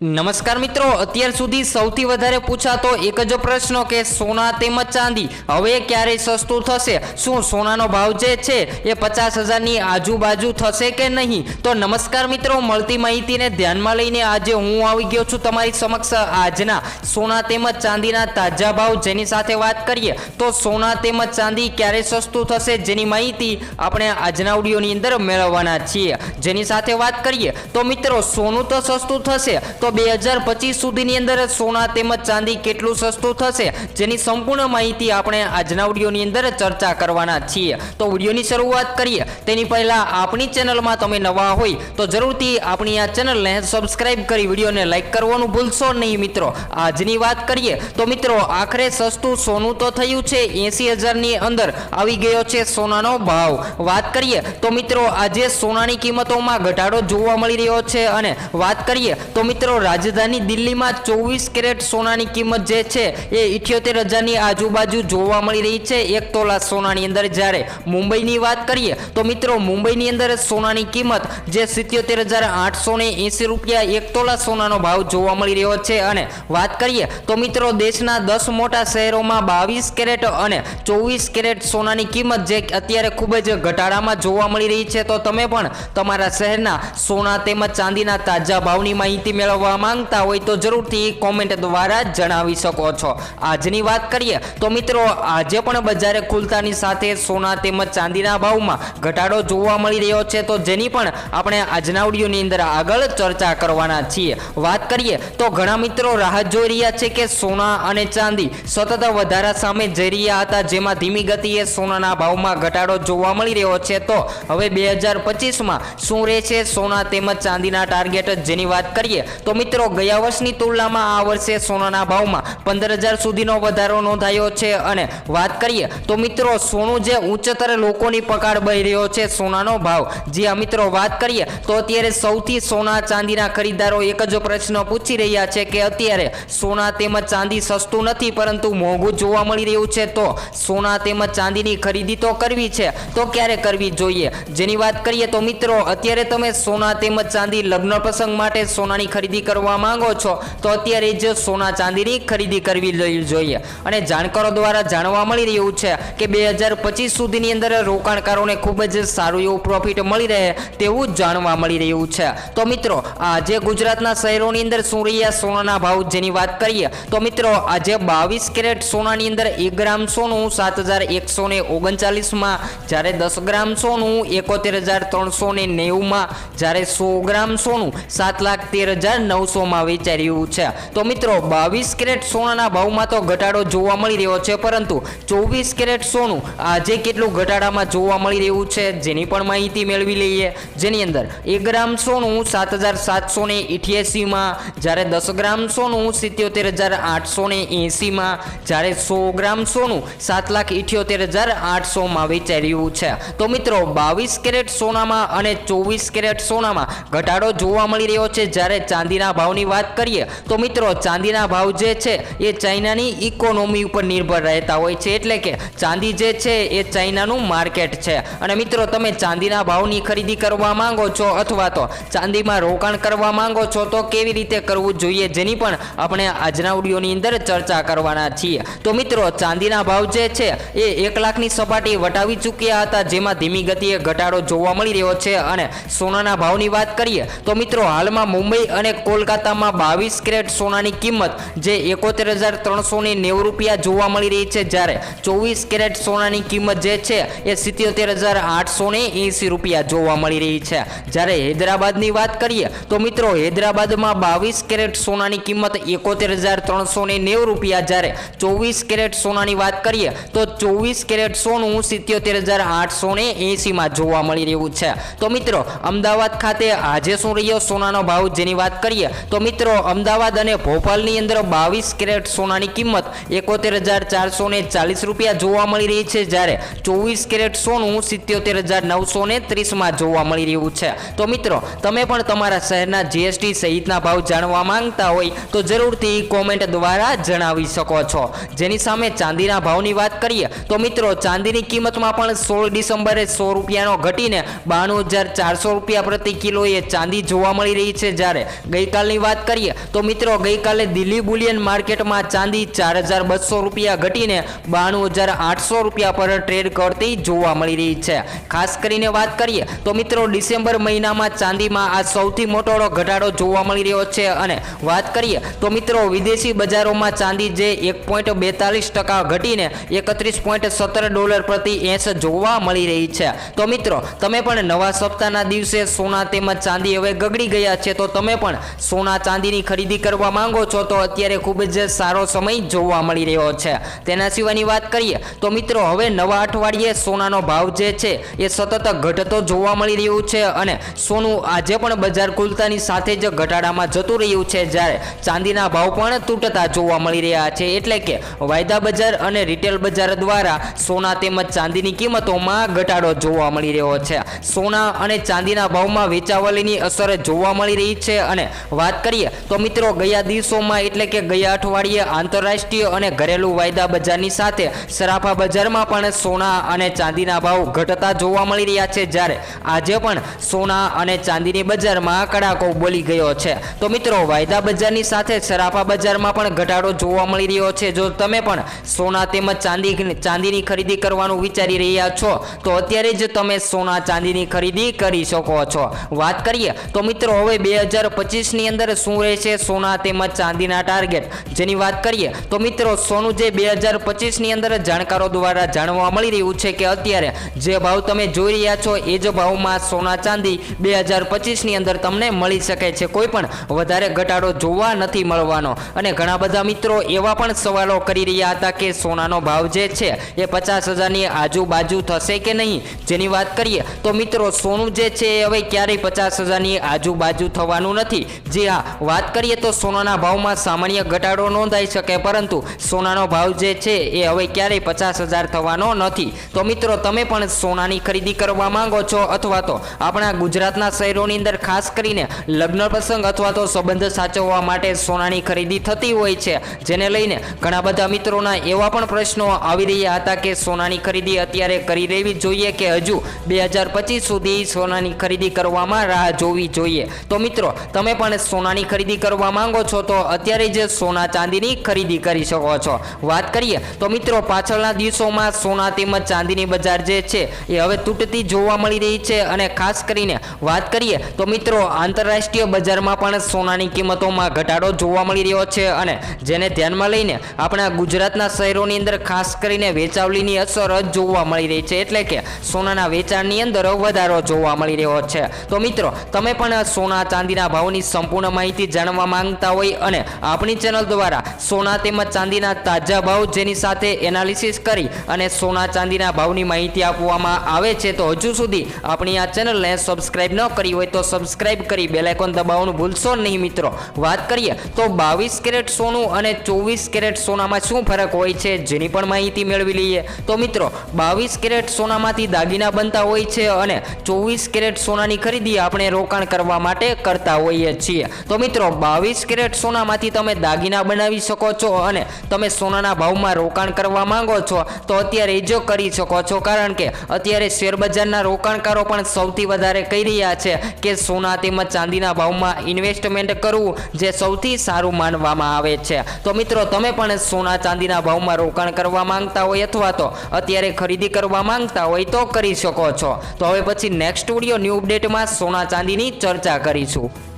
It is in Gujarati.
નમસ્કાર મિત્રો, અત્યાર સુધી સૌથી વધારે પૂછાતો એક જ પ્રશ્ન કે સોના તેમજ ચાંદી હવે ક્યારે સસ્તું થશે? શું સોનાનો ભાવ જે છે એ પચાસ હજારની આજુબાજુ થશે કે નહીં? તો નમસ્કાર મિત્રો, મળતી માહિતીને ધ્યાનમાં લઈને આજે હું આવી ગયો છું તમારી સમક્ષ આજના સોના તેમજ ચાંદીના તાજા ભાવ જેની સાથે વાત કરીએ તો સોના તેમજ ચાંદી ક્યારે સસ્તું થશે જેની માહિતી આપણે આજના ઓડિયોની અંદર મેળવવાના છીએ. જેની સાથે વાત કરીએ તો મિત્રો, સોનું તો સસ્તું થશે તો બે હજાર પચીસ સુધીની અંદર સોના તેમજ ચાંદી કેટલું સસ્તું થશે જેની સંપૂર્ણ માહિતી આપણે આજના વિડીયોની અંદર ચર્ચા કરવાના છીએ. તો વિડીયોની શરૂઆત કરીએ. તેની પહેલાં આપણી ચેનલમાં તમે નવા હોય તો જરૂરથી આપણી આ ચેનલને સબસ્ક્રાઇબ કરી વિડીયોને લાઇક કરવાનું ભૂલશો નહીં મિત્રો. આજની વાત કરીએ તો મિત્રો આખરે સસ્તું સોનું તો થયું છે એંસી હજારની અંદર. આવી ગયો છે સોનાનો ભાવ. વાત કરીએ તો મિત્રો આજે સોનાની કિંમતોમાં ઘટાડો જોવા મળી રહ્યો છે અને વાત કરીએ તો મિત્રો રાજધાની દિલ્હીમાં ચોવીસ કેરેટ સોનાની કિંમત જે છે એ ઇઠ્યોતેર હજારની આજુબાજુ જોવા મળી રહી છે. એક તોલા સોનાની અંદર જ્યારે મુંબઈની વાત કરીએ, તો મિત્રો મુંબઈની અંદર સોનાની કિંમત જે સિત્યોતેર હજાર આઠસો ને એંસી રૂપિયા એક તોલા સોનાનો ભાવ જોવા મળી રહ્યો છે. અને વાત કરીએ, તો મિત્રો દેશના દસ મોટા શહેરોમાં બાવીસ કેરેટ અને ચોવીસ કેરેટ સોનાની કિંમત જે અત્યારે ખૂબ જ ઘટાડામાં જોવા મળી રહી છે. તો તમે પણ તમારા શહેરના સોના તેમજ ચાંદીના તાજા ભાવની માહિતી મેળવવા માંગતા હોય તો જરૂરથી કોમેન્ટ દ્વારા જણાવી શકો છો. આજની વાત કરીએ તો મિત્રો, આજે પણ બજારે ખુલતાની સાથે સોના તેમજ ચાંદીના ભાવમાં ઘટાડો જોવા મળી રહ્યો છે. તો જેની પણ આપણે આજના ઓડિયોની અંદર આગળ ચર્ચા કરવાના છીએ. વાત કરીએ તો ઘણા મિત્રો રાહત જોઈ રહ્યા છે કે સોના અને ચાંદી સતત વધારા સામે જઈ રહ્યા હતા, જેમાં ધીમી ગતિએ સોનાના ભાવમાં ઘટાડો જોવા મળી રહ્યો છે. તો હવે બે હજાર પચીસમાં શું રહેશે સોના તેમજ ચાંદીના ટાર્ગેટ જેની વાત કરીએ તો મિત્રો, ગયા વર્ષની તુલનામાં આ વર્ષે સોનાના ભાવમાં પંદર હજાર સુધીનો વધારો નોંધાયો છે. અને વાત કરીએ તો મિત્રો, સોનું જે ઉચ્ચતર લોકોની પકડ બહી રહ્યો છે, સોનાનો ભાવ. જી આ મિત્રો, વાત કરીએ તો અત્યારે સૌથી સોના ચાંદીના ખરીદદારો એક જ પ્રશ્ન પૂછી રહ્યા છે કે અત્યારે સોના તેમજ ચાંદી સસ્તું નથી, પરંતુ મોંઘું જોવા મળી રહ્યું છે. તો સોના તેમજ ચાંદીની ખરીદી તો કરવી છે. તો ક્યારે કરવી જોઈએ? જેની વાત કરીએ તો મિત્રો, અત્યારે તમે સોના તેમજ ચાંદી લગ્ન પ્રસંગ માટે સોનાની ખરીદી કરવા માંગો છો, તો અત્યારે જ સોના ચાંદીની ખરીદી કરવી જોઈએ. અને જાણકારો દ્વારા જાણવા મળી રહ્યું છે કે બે હજાર પચીસ સુધીની અંદર રોકાણકારોને ખૂબ જ સારું એવું પ્રોફિટ મળી રહે તેવું જાણવા મળી રહ્યું છે. તો મિત્રો, આજે ગુજરાતના શહેરોની અંદર શું રહ્યા સોનાના ભાવ જેની વાત કરીએ, તો મિત્રો, આજે બાવીસ કેરેટ સોનાની અંદર એક ગ્રામ સોનું, સાત હજાર એકસો ને ઓગણચાલીસમાં જ્યારે દસ ગ્રામ સોનું, એકોતેર હજાર ત્રણસો ને નેવુંમાં જ્યારે સો ગ્રામ સોનું, સાત લાખ તેર હજાર નવસોમાં વેચાયું છે. તો મિત્રો, બાવીસ કેરેટ સોનાના ભાવમાં તો ઘટાડો જોવા મળી રહ્યો છે, પરંતુ ચોવીસ કેરેટ સોનું આજે કેટલું ઘટાડામાં જોવા મળી રહ્યું છે, જેની પણ માહિતી મેળવી લઈએ. જેની અંદર એક ગ્રામ સોનું સાત હજાર સાતસો ને ઇઠ્યાસીમાં, જ્યારે દસ ગ્રામ સોનું સિત્યોતેર હજાર આઠસો ને એંસીમાં જ્યારે સો ગ્રામ સોનું સાત લાખ ઇઠ્યોતેર હજાર આઠસોમાં વેચાઈ છે. તો મિત્રો, બાવીસ કેરેટ સોનામાં અને ચોવીસ કેરેટ સોનામાં ઘટાડો જોવા મળી રહ્યો છે, જ્યારે ચાંદીના ભાવની વાત કરીએ, તો મિત્રો ચાંદીના ભાવ જે છે, એ ચાઇનાની ઇકોનોમી ઉપર નિર્ભર રહેતા હોય છે. એટલે કે ચાંદી જે છે, એ ચાઇનાનું માર્કેટ છે. અને મિત્રો, તમે ચાંદીના ભાવની ખરીદી કરવા માંગો છો અથવા તો ચાંદીમાં રોકાણ કરવા માંગો છો, તો કેવી રીતે કરવું જોઈએ જેની પણ આપણે આજના ઓડિયોની અંદર ચર્ચા કરવાના છીએ. તો મિત્રો, ચાંદીના ભાવ જે છે, એ એક લાખની સપાટી વટાવી ચૂક્યા હતા, જેમાં ધીમી ગતિએ ઘટાડો જોવા મળી રહ્યો છે. અને સોનાના ભાવની વાત કરીએ, તો મિત્રો, હાલમાં મુંબઈ અને કોલકાતામાં બાવીસ કેરેટ સોનાની કિંમત, જે એકોતેર હજાર ત્રણસો ને નેવું રૂપિયા જોવા મળી રહી છે જ્યારે ચોવીસ કેરેટ સોનાની કિંમત જે છે, એ સિત્યોતેર હજાર આઠસો ને એંસી રૂપિયા જોવા મળી રહી છે. જ્યારે હૈદરાબાદની વાત કરીએ, તો મિત્રો હૈદરાબાદમાં બાવીસ કેરેટ સોનાની કિંમત એકોતેર હજાર ત્રણસો ને નેવું રૂપિયા, જ્યારે ચોવીસ કેરેટ સોનાની વાત કરીએ, તો ચોવીસ કેરેટ સોનું સિત્યોતેર હજાર આઠસો ને એંસીમાં જોવા મળી રહ્યું છે. તો મિત્રો, અમદાવાદ ખાતે આજે શું રહ્યો? સોનાનો ભાવ જેની વાત કરીએ તો મિત્રો, અમદાવાદ અને ભોપાલની અંદર બાવીસ કેરેટ સોનાની કિંમત એકોતેર હજાર ચારસો ને ચાલીસ રૂપિયા જોવા મળી રહી છે. જ્યારે ચોવીસ કેરેટ સોનું સિત્યોતેર હજાર નવસો ને ત્રીસમાં જોવા મળી રહ્યું છે. તો મિત્રો, તમે પણ તમારા શહેરના જીએસટી સહિતના ભાવ જાણવા માંગતા હોય તો જરૂરથી કોમેન્ટ દ્વારા જણાવી શકો છો. જેની સામે ચાંદીના ભાવની વાત કરીએ, તો મિત્રો, ચાંદીની કિંમતમાં પણ સોળ ડિસેમ્બરે સો રૂપિયાનો ઘટીને બાણું હજાર ચારસો રૂપિયા પ્રતિ કિલોએ ચાંદી જોવા મળી રહી છે. જ્યારે ગઈ ગઈકાલની વાત કરીએ તો મિત્રો ગઈકાલે દિલ્હી બુલિયન માર્કેટમાં ચાંદી ચાર હજાર બસો રૂપિયા ઘટીને બાણું હજાર આઠસો રૂપિયા પર ટ્રેડ કરતી જોવા મળી રહી છે. ખાસ કરીને વાત કરીએ તો મિત્રો ડિસેમ્બર મહિનામાં ચાંદીમાં આ સૌથી મોટો ઘટાડો જોવા મળી રહ્યો છે અને વાત કરીએ તો મિત્રો વિદેશી બજારોમાં ચાંદી જે એક પોઈન્ટ બેતાલીસ ટકા ઘટીને એકત્રીસ પોઈન્ટ સત્તર ડોલર પ્રતિ એસ જોવા મળી રહી છે. તો મિત્રો તમે પણ નવા સપ્તાહના દિવસે સોના તેમજ ચાંદી હવે ગગડી ગયા છે તો તમે પણ સોના ચાંદીની ખરીદી કરવા માંગો છો તો અત્યારે ખૂબ જ સારો સમય જોવા મળી રહ્યો છે. તેના સિવાયની વાત કરીએ તો મિત્રો, હવે નવા અઠવાડિયે સોનાનો ભાવ જે છે એ સતત ઘટતો જોવા મળી રહ્યું છે અને સોનું આજે પણ બજાર ખુલતાની સાથે જ ઘટાડામાં જતું રહ્યું છે જ્યારે ચાંદીના ભાવ પણ તૂટતા જોવા મળી રહ્યા છે. એટલે કે વાયદા બજાર અને રિટેલ બજાર દ્વારા સોના તેમજ ચાંદીની કિંમતોમાં ઘટાડો જોવા મળી રહ્યો છે. સોના અને ચાંદીના ભાવમાં વેચાવલીની અસર જોવા મળી રહી છે અને વાત કરીએ તો મિત્રો ગયા દિવસોમાં એટલે કે ગયા અઠવાડિયે આંતરરાષ્ટ્રીય અને ઘરેલું વાયદા બજારની સાથે સરાફા બજારમાં પણ સોના અને ચાંદીના ભાવ ઘટતા જોવા મળી રહ્યા છે જ્યારે આજે પણ સોના અને ચાંદીની બજારમાં કડાકો બોલી ગયો છે. તો મિત્રો વાયદા બજારની સાથે સરાફા બજારમાં પણ ઘટાડો જોવા મળી રહ્યો છે. જો તમે પણ સોના તેમજ ચાંદી ચાંદીની ખરીદી કરવાનું વિચારી રહ્યા છો, તો અત્યારે જ તમે સોના ચાંદીની ખરીદી કરી શકો છો. વાત કરીએ તો મિત્રો હવે બે હજાર પચીસની અંદર શું રહેશે સોના તેમજ ચાંદીના ટાર્ગેટ જેની વાત કરીએ તો મિત્રો, સોનું જે બે હજાર પચીસની અંદર જાણકારો દ્વારા જાણવા મળી રહ્યું છે કે અત્યારે જે ભાવ તમે જોઈ રહ્યા છો, એ જ ભાવમાં સોના ચાંદી બે હજાર પચીસની અંદર તમને મળી શકે છે. કોઈ પણ વધારે ઘટાડો જોવા નથી મળવાનો. અને ઘણા બધા મિત્રો એવા પણ સવાલો કરી રહ્યા હતા કે સોનાનો ભાવ જે છે, એ પચાસ હજારની આજુબાજુ થશે કે નહીં? જેની વાત કરીએ તો મિત્રો, સોનું જે છે હવે ક્યારેય પચાસ હજારની આજુબાજુ થવાનું નથી. જી હા, વાત કરીએ તો સોનાના ભાવમાં સામાન્ય ઘટાડો નોંધાઈ શકે, પરંતુ સોનાનો ભાવ જે છે એ હવે ક્યારેય પચાસ હજાર થવાનો નથી. તો મિત્રો, તમે પણ સોનાની ખરીદી કરવા માંગો છો અથવા તો આપણા ગુજરાતના શહેરોની અંદર ખાસ કરીને લગ્ન પ્રસંગ અથવા તો સંબંધ સાચવવા માટે સોનાની ખરીદી થતી હોય છે, જેને લઈને ઘણા બધા મિત્રોના એવા પણ પ્રશ્નો આવી રહ્યા હતા કે સોનાની ખરીદી અત્યારે કરી લેવી જોઈએ કે હજુ બે હજાર પચીસ સુધી સોનાની ખરીદી કરવામાં રાહ જોવી જોઈએ. તો મિત્રો, તમે પણ સોનાની ખરીદી કરવા માંગો છો તો અત્યારે જ સોના ચાંદીની ખરીદી કરી શકો છો. વાત કરીએ તો મિત્રો પાછળના દિવસોમાં સોના તેમજ ચાંદીની બજાર જે છે એ હવે તૂટતી જોવા મળી રહી છે અને ખાસ કરીને વાત કરીએ તો મિત્રો આંતરરાષ્ટ્રીય બજારમાં પણ સોનાની કિંમતોમાં ઘટાડો જોવા મળી રહ્યો છે અને જેને ધ્યાનમાં લઈને આપણા ગુજરાતના શહેરોની અંદર ખાસ કરીને વેચાવલીની અસર જ જોવા મળી રહી છે એટલે કે સોનાના વેચાણની અંદર વધારો જોવા મળી રહ્યો છે. તો મિત્રો તમે પણ સોના ચાંદીના ભાવની સંપૂર્ણ માહિતી જાણવા માંગતા હોય અને આપણી ચેનલ દ્વારા સોના તેમજ ચાંદીના તાજા ભાવ જેની સાથે એનાલિસિસ કરી અને સોના ચાંદીના ભાવની માહિતી આપવામાં આવે છે, તો હજુ સુધી આપણી આ ચેનલને સબસ્ક્રાઇબ ન કરી હોય તો સબસ્ક્રાઇબ કરી બેલાઇકોન દબાવવાનું ભૂલશો નહીં મિત્રો. વાત કરીએ તો બાવીસ કેરેટ સોનું અને ચોવીસ કેરેટ સોનામાં શું ફરક હોય છે જેની પણ માહિતી મેળવી લઈએ. તો મિત્રો, બાવીસ કેરેટ સોનામાંથી દાગીના બનતા હોય છે અને ચોવીસ કેરેટ સોનાની ખરીદી આપણે રોકાણ કરવા માટે કરતા હોઈએ છીએ. તો મિત્રો, બાવીસ કેરેટ સોનામાંથી તમે દાગીના બનાવી શકો છો અને તમે સોનાના ભાવમાં રોકાણ કરવા માંગો છો, તો અત્યારે જો કરી શકો છો. કારણ કે અત્યારે શેરબજારના રોકાણકારો પણ સૌથી વધારે કહી રહ્યા છે કે સોના તેમજ ચાંદીના ભાવમાં ઇન્વેસ્ટમેન્ટ કરવું જે સૌથી સારું માનવામાં આવે છે. તો મિત્રો, તમે પણ સોના ચાંદીના ભાવમાં રોકાણ કરવા માંગતા હોય અથવા તો અત્યારે ખરીદી કરવા માંગતા હોય તો કરી શકો છો. તો હવે પછી નેક્સ્ટ વીડિયો ન્યૂ અપડેટમાં સોના ચાંદીની ચર્ચા કરીશું.